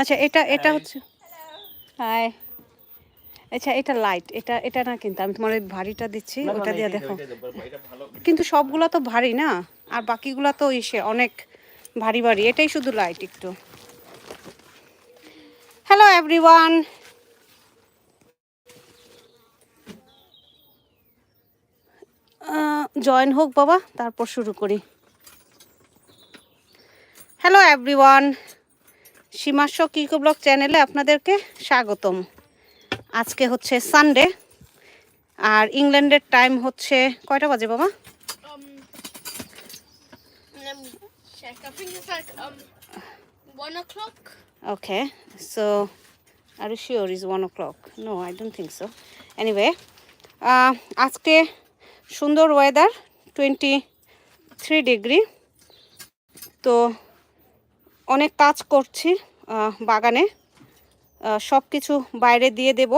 আচ্ছা এটা এটা হচ্ছে হাই আচ্ছা এটা লাইট এটা এটা না কিন্তু আমি তোমার ভারীটা দিচ্ছি ওটা দিয়ে দেখো। কিন্তু সবগুলো তো ভারী না আর বাকিগুলো তো ইসে অনেক ভারী ভারী এটাই শুধু লাইট একটু। হ্যালো এভরিওয়ান জয়েন হোক বাবা তারপর শুরু করি। হ্যালো এভরিওয়ান সীমাশ কিকো ব্লগ চ্যানেলে আপনাদেরকে স্বাগতম। আজকে হচ্ছে সানডে আর ইংল্যান্ডের টাইম হচ্ছে কয়টা বাজে বাবা? Okay so are sure is one o'clock no I don't think so anyway আজকে সুন্দর ওয়েদার টোয়েন্টি থ্রি ডিগ্রি তো অনেক কাজ করছি বাগানে। সব কিছু বাইরে দিয়ে দেব।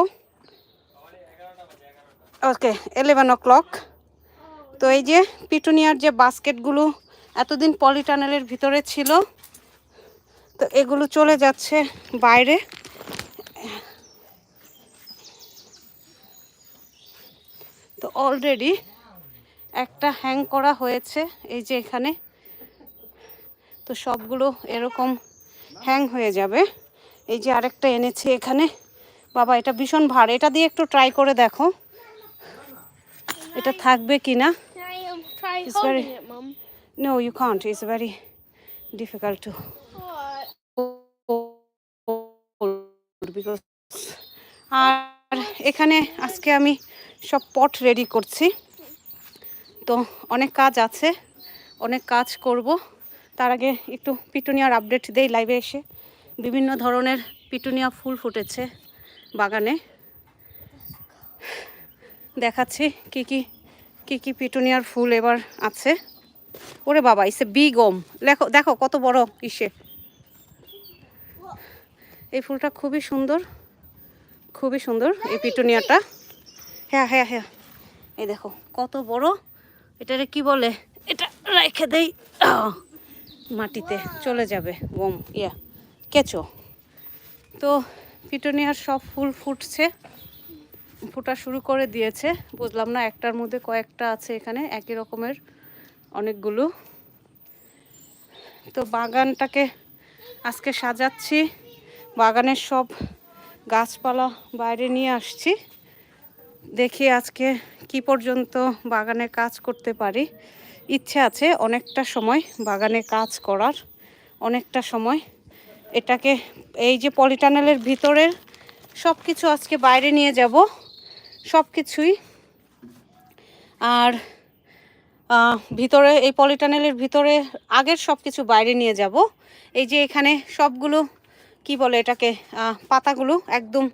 ওকে এলেভেন ও ক্লক তো এই যে পিটুনিয়ার যে বাস্কেটগুলো এতদিন পলিটানেলের ভিতরে ছিল, তো এগুলো চলে যাচ্ছে বাইরে। তো অলরেডি একটা হ্যাং করা হয়েছে এই যে এখানে। তো সবগুলো এরকম হ্যাং হয়ে যাবে। এই যে আরেকটা এনেছে এখানে। বাবা, এটা ভীষণ ভার। এটা দিয়ে একটু ট্রাই করে দেখো। এটা থাকবে কি না? No you can't it's very difficult? আর এখানে আজকে আমি সব পট রেডি করছি। তো অনেক কাজ আছে। অনেক কাজ করব। তার আগে একটু পিটুনিয়ার আপডেট দেই লাইভে এসে। বিভিন্ন ধরনের পিটুনিয়া ফুল ফুটেছে বাগানে। দেখাচ্ছি কি কি কি কি পিটুনিয়ার ফুল এবার আছে। ওরে বাবা ইসে বিগ ওম দেখো দেখো কত বড় ইসে। এই ফুলটা খুবই সুন্দর খুবই সুন্দর এই পিটুনিয়াটা। হ্যাঁ হ্যাঁ হ্যাঁ। এই দেখো, কত বড়। এটারে কি বলে? এটা রেখে দেই। মাটিতে চলে যাবে গম ইয়া, কেঁচো। তো পিটুনিয়ার সব ফুল ফুটছে, ফোটা শুরু করে দিয়েছে। বুঝলাম না, একটার মধ্যে কয়েকটা আছে এখানে, একই রকমের অনেকগুলো। তো বাগানটাকে আজকে সাজাচ্ছি, বাগানের সব গাছপালা বাইরে নিয়ে আসছি। দেখি আজকে কি পর্যন্ত বাগানে কাজ করতে পারি। ইচ্ছে আছে অনেকটা সময় বাগানে কাজ করার, অনেকটা সময় এটাকে, এই যে পলিটানেলের ভিতরের সব কিছু আজকে বাইরে নিয়ে যাব সব কিছুই আর ভিতরে, এই পলিটানেলের ভিতরে আগের সব কিছু বাইরে নিয়ে যাব। এই যে এখানে সবগুলো, কি বলে এটাকে পাতাগুলো একদম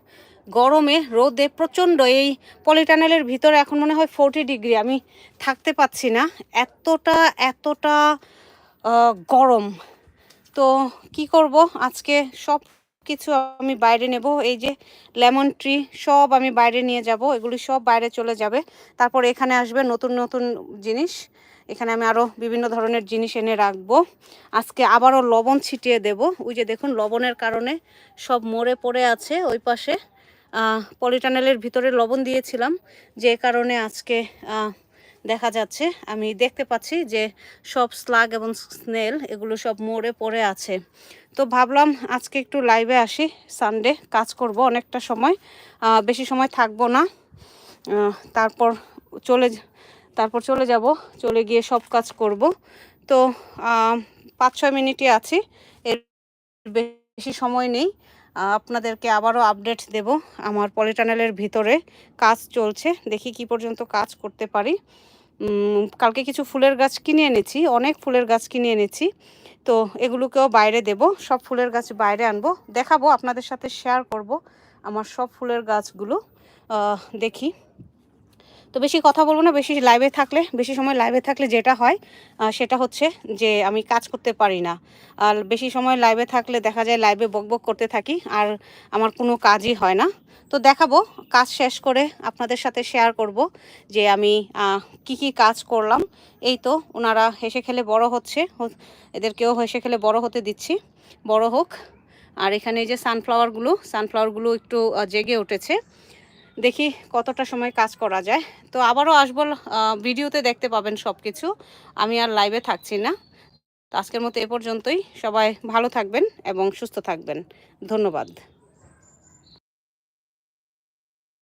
গরমে রোদে প্রচণ্ড এই পলিটানেলের ভিতরে এখন মনে হয় ফোরটি ডিগ্রি আমি থাকতে পাচ্ছি না। এতটা এতটা গরম। তো কি করব? আজকে সব কিছু আমি বাইরে নেব। এই যে লেমন ট্রি, সব আমি বাইরে নিয়ে যাব। এগুলি সব বাইরে চলে যাবে। তারপর এখানে আসবে নতুন নতুন জিনিস। এখানে আমি আরও বিভিন্ন ধরনের জিনিস এনে রাখব। আজকে আবারও লবণ ছিটিয়ে দেব। ওই যে দেখুন, লবণের কারণে সব মরে পড়ে আছে ওই পাশে। পলিটানেলের ভিতরে লবণ দিয়েছিলাম, যে কারণে আজকে দেখা যাচ্ছে, আমি দেখতে পাচ্ছি যে সব স্লাগ এবং স্নেল এগুলো সব মরে পড়ে আছে। তো ভাবলাম আজকে একটু লাইভে আসি সানডে কাজ করব অনেকটা সময় বেশি সময় থাকব না। তারপর চলে তারপর চলে যাব, চলে গিয়ে সব কাজ করব। তো পাঁচ ছয় মিনিটই আছি, এর বেশি সময় নেই। আপনাদেরকে আবারও আপডেট দেব আমার পলিটানেলের ভিতরে কাজ চলছে। দেখি কি পর্যন্ত কাজ করতে পারি। কালকে কিছু ফুলের গাছ কিনে এনেছি, অনেক ফুলের গাছ কিনে এনেছি। তো এগুলোকেও বাইরে দেব, সব ফুলের গাছ বাইরে আনব, দেখাবো, আপনাদের সাথে শেয়ার করব আমার সব ফুলের গাছগুলো। দেখি। তো বেশি কথা বলব না, বেশি লাইভে থাকলে, বেশি সময় লাইভে থাকলে যেটা হয় সেটা হচ্ছে যে আমি কাজ করতে পারি না। আর বেশি সময় লাইভে থাকলে দেখা যায় লাইভে বকবক করতে থাকি, আর আমার কোনো কাজই হয় না। তো দেখাবো, কাজ শেষ করে আপনাদের সাথে শেয়ার করব যে আমি কি কি কাজ করলাম। এই তো, ওনারা হেসে খেলে বড় হচ্ছে এদেরকেও হেসে খেলে বড় হতে দিচ্ছি। বড় হোক। আর এখানে যে সানফ্লাওয়ারগুলো সানফ্লাওয়ারগুলো একটু জেগে উঠেছে। দেখি কতটা সময় কাজ করা যায়। তো আবারও আসব ভিডিওতে দেখতে পাবেন সব কিছু আমি আর লাইভে থাকছি না। তো আজকের মতো এ পর্যন্তই। সবাই ভালো থাকবেন এবং সুস্থ থাকবেন। ধন্যবাদ।